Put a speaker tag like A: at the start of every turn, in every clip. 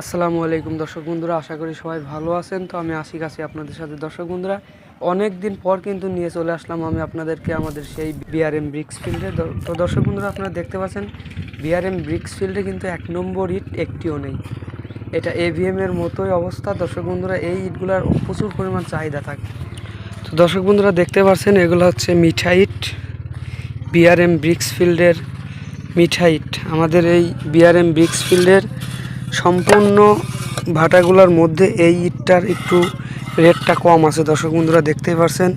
A: আসসালামু আলাইকুম দর্শক বন্ধুরা, আশা করি সবাই ভালো আছেন। তো আমি আশিক আছি আপনাদের সাথে। দর্শক বন্ধুরা অনেক দিন পর কিন্তু নিয়ে চলে আসলাম আমি আপনাদেরকে আমাদের সেই বিআরএম ব্রিক্স ফিল্ডে তো দর্শক বন্ধুরা, আপনারা দেখতে পাচ্ছেন বিআরএম ব্রিক্স ফিল্ডে কিন্তু এক নম্বর ইট একটিও নেই। এটা এভিএম এর মতোই অবস্থা। দর্শক বন্ধুরা, এই ইটগুলোর প্রচুর পরিমাণ চাহিদা থাকে। তো দর্শক বন্ধুরা, দেখতে পাচ্ছেন, এগুলো হচ্ছে মিঠা ইট। বিআরএম ব্রিক্স ফিল্ডের মিঠাইট আমাদের এই বিআরএম ব্রিক্স ফিল্ডের সম্পূর্ণ ভাটাগুলোর মধ্যে এই ইটটার একটু রেটটা কম আছে, দর্শক বন্ধুরা দেখতেই পারছেন।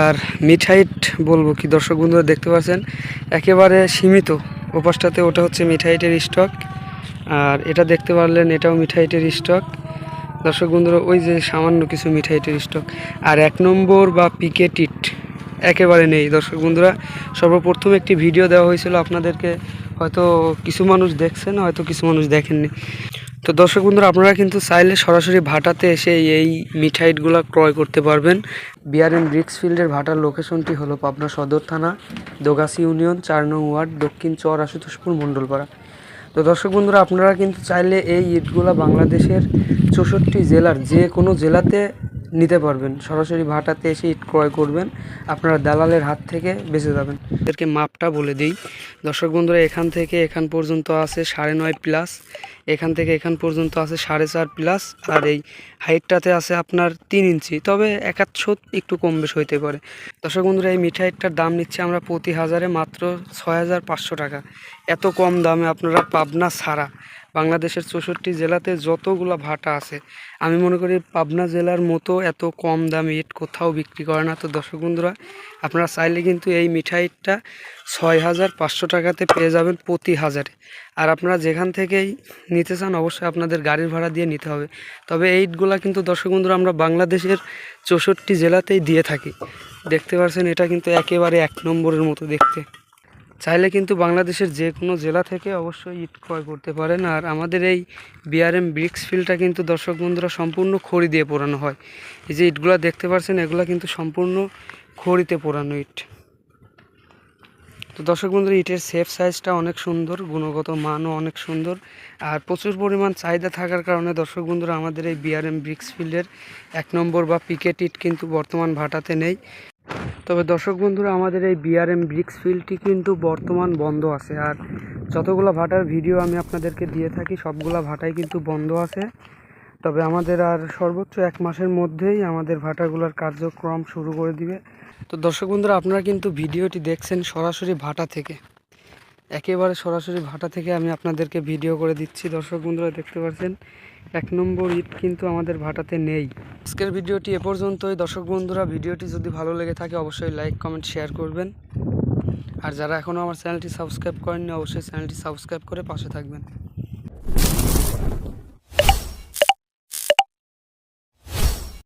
A: আর মিঠাইট বলব কি, দর্শক বন্ধুরা দেখতে পাচ্ছেন একেবারে সীমিত, ওপাশটাতে ওটা হচ্ছে মিঠাইটের স্টক। আর এটা দেখতে পারলেন, এটাও মিঠাইটের স্টক। দর্শক বন্ধুরা, ওই যে সামান্য কিছু মিঠাইটের স্টক। আর এক নম্বর বা পিকেট ইট, একেবারে নেই। দর্শক বন্ধুরা, সর্বপ্রথম একটি ভিডিও দেওয়া হয়েছিল আপনাদেরকে হয়তো কিছু মানুষ দেখছেন, হয়তো কিছু মানুষ দেখেননি। তো দর্শক বন্ধুরা, আপনারা কিন্তু চাইলে সরাসরি ভাটাতে এসে এই মিঠাইটগুলো ক্রয় করতে পারবেন। বিআরএন ব্রিক্স ফিল্ডের ভাটার লোকেশনটি হলো পাবনা সদর থানা দোগাসি ইউনিয়ন, চার নং ওয়ার্ড, দক্ষিণ চর, আশুতোষপুর, মণ্ডলপাড়া। তো দর্শক বন্ধুরা, আপনারা কিন্তু চাইলে এই ইটগুলা বাংলাদেশের চৌষট্টি জেলার যে কোনো জেলাতে পারবেন। সরাসরি ভাটাতে এসে ইট ক্রয় করবেন। আপনারা দালালের হাত থেকে বেঁচে যাবেন। এদেরকে মাপটা বলে দিই। দর্শক বন্ধুরা, এখান থেকে এখান পর্যন্ত আছে সাড়ে নয় প্লাস। এখান থেকে এখান পর্যন্ত আছে সাড়ে চার প্লাস। আর এই হাইটটাতে আছে আপনার তিন ইঞ্চি। তবে একাচ্ছ একটু কম বেশ হইতে পারে। দর্শক বন্ধুরা, এই মিঠাইটার দাম নিচ্ছে আমরা প্রতি হাজারে মাত্র ছয় হাজার পাঁচশো টাকা। এত কম দামে আপনারা পাবনা ছাড়া বাংলাদেশের চৌষট্টি জেলাতে যতগুলো ভাটা আছে, আমি মনে করি পাবনা জেলার মতো এত কম দামে ইট কোথাও বিক্রি করে না। তো দর্শক বন্ধুরা, আপনারা চাইলে কিন্তু এই মিঠাইটা ছয় হাজার পাঁচশো টাকাতে পেয়ে যাবেন প্রতি হাজারে। আর আপনারা যেখান থেকেই নিতে চান, অবশ্যই আপনাদের গাড়ির ভাড়া দিয়ে নিতে হবে। তবে এই ইটগুলা কিন্তু দর্শক বন্ধুরা, আমরা বাংলাদেশের চৌষট্টি জেলাতেই দিয়ে থাকি। দেখতে পাচ্ছেন, এটা কিন্তু একেবারে এক নম্বরের মতো দেখতে। চাইলে কিন্তু বাংলাদেশের যে কোনো জেলা থেকে অবশ্যই ইট ক্রয় করতে পারেন। আর আমাদের এই বিআরএম ব্রিক্স ফিল্ডটা কিন্তু দর্শক বন্ধুরা সম্পূর্ণ খড়ি দিয়ে পোড়ানো হয়। এই যে ইটগুলো দেখতে পাচ্ছেন এগুলো কিন্তু সম্পূর্ণ খড়িতে পোড়ানো ইট। তো দর্শক বন্ধুরা, ইটের সেফ সাইজটা অনেক সুন্দর, গুণগত মানও অনেক সুন্দর। আর প্রচুর পরিমাণ চাহিদা থাকার কারণে দর্শক বন্ধুরা, আমাদের এই বিআরএম ব্রিক্স ফিল্ডের এক নম্বর বা পিকেট ইট কিন্তু বর্তমান ভাটাতে নেই। তবে দর্শক বন্ধুরা, আমাদের এই বিআরএম ব্রিক্স ফিল্ডটি কিন্তু বর্তমান বন্ধ আছে। আর যতগুলো ভাটার ভিডিও আমি আপনাদেরকে দিয়ে থাকি, সবগুলো ভাটাই কিন্তু বন্ধ আছে। তবে আমাদের আর সর্বোচ্চ এক মাসের মধ্যেই আমাদের ভাটাগুলোর কার্যক্রম শুরু করে দিবে। তো দর্শক বন্ধুরা, আপনারা কিন্তু ভিডিওটি দেখছেন সরাসরি ভাটা থেকে। একেবারে সরাসরি ভাটা থেকে আমি আপনাদেরকে ভিডিও করে দিচ্ছি। দর্শক বন্ধুরা, দেখতে পাচ্ছেন, এক নম্বর ইট কিন্তু আমাদের ভাটাতে নেই। আজকের ভিডিওটি এ পর্যন্তই। দর্শক বন্ধুরা, ভিডিওটি যদি ভালো লেগে থাকে, অবশ্যই লাইক কমেন্ট শেয়ার করবেন। আর যারা এখনও আমার চ্যানেলটি সাবস্ক্রাইব করেননি, অবশ্যই চ্যানেলটি সাবস্ক্রাইব করে পাশে থাকবেন।